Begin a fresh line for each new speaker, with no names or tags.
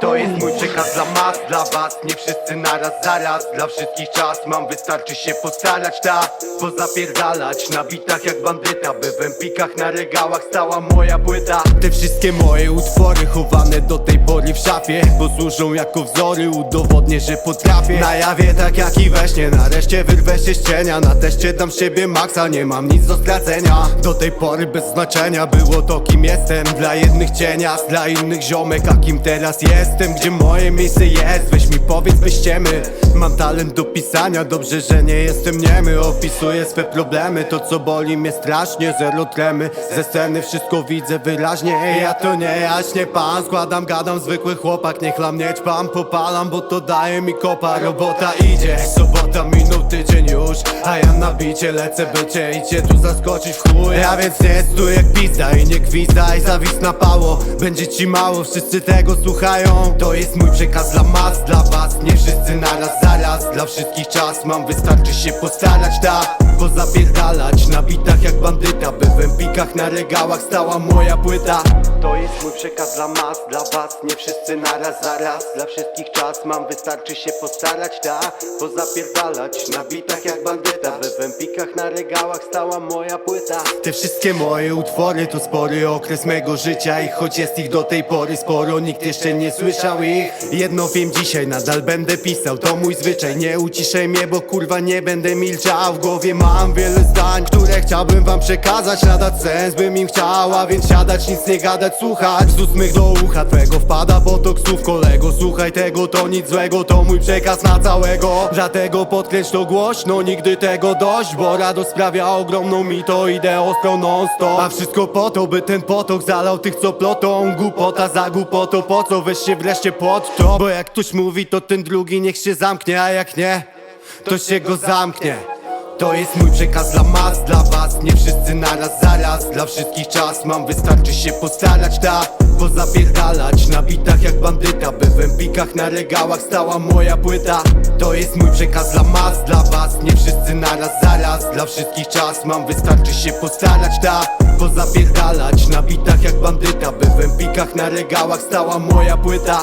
To jest mój przekaz dla mas, dla was. Nie wszyscy naraz, zaraz. Dla wszystkich czas mam, wystarczy się postarać Ta, pozapierdalać Na bitach jak bandyta By w empikach na regałach stała moja płyta. Te wszystkie moje utwory chowane do tej pory w szafie Bo służą jako wzory, udowodnię, że potrafię. Na jawie tak jak i we śnie. Nareszcie wyrwę się z cienia. Na teście dam siebie maksa, nie mam nic do stracenia. Do tej pory bez znaczenia było to kim jestem. Dla jednych cienia, dla innych ziomek. A kim teraz jestem, gdzie moje miejsce jest. Weź mi powiedz bez Mam talent do pisania, dobrze, że nie jestem niemy. Opisuję swe problemy, to co boli mnie strasznie. Zero tremy, ze sceny wszystko widzę wyraźnie. Ja to nie jaśnie pan. Składam, gadam, zwykły chłopak. Niech lam nie ćpam, popalam, bo to daje mi kopa. Robota idzie, sobota minął tydzień już. A ja na bicie lecę, by cię i cię tu zaskoczyć w chuj. Ja więc nie tu jak pizza i nie gwizdaj. Zawis na pało, będzie ci mało, wszyscy tego słuchają To jest mój przekaz dla mas, dla was. Nie wszyscy naraz, zaraz, dla wszystkich czas Mam, wystarczy się postarać, ta Pozapierdalać na bitach jak bandyta. By w empikach na regałach stała moja płyta. To jest mój przekaz dla mas, dla was. Nie wszyscy naraz, zaraz, dla wszystkich czas Mam, wystarczy się postarać, ta Pozapierdalać na bitach jak bandyta w empikach na regałach stała moja płyta. Te wszystkie moje utwory to spory okres mego życia I choć jest ich do tej pory sporo, nikt jeszcze nie słyszał ich. Jedno wiem dzisiaj, nadal będę pisał, to mój zwyczaj. Nie uciszaj mnie, bo kurwa nie będę milczał. W głowie mam wiele zdań, które chciałbym wam przekazać. Nadać sens bym im chciała, więc siadać, nic nie gadać, słuchać. Z ust mych do ucha twego wpada potok słów. Kolego Słuchaj tego, to nic złego, to mój przekaz na całego. Dlatego podkreśl to głośno, nigdy tego dość Bo radość sprawia ogromną mi to idę ostro non stop A wszystko po to, by ten potok zalał tych co plotą. Głupota za głupotą, po co weź się wreszcie pod to? Bo jak ktoś mówi, to ten drugi niech się zamknie A jak nie, to się go zamknie. To jest mój przekaz dla mas, dla was. Nie wszyscy naraz, zaraz Dla wszystkich czas. Mam, wystarczy się postarać Ta, pozapierdalać. Na bitach jak bandyta By w empikach na regałach stała moja płyta To jest mój przekaz dla mas, dla was. Nie wszyscy naraz, zaraz. Dla wszystkich czas mam, wystarczy się postarać Ta, pozapierdalać Na bitach jak bandyta. By w empikach na regałach stała moja płyta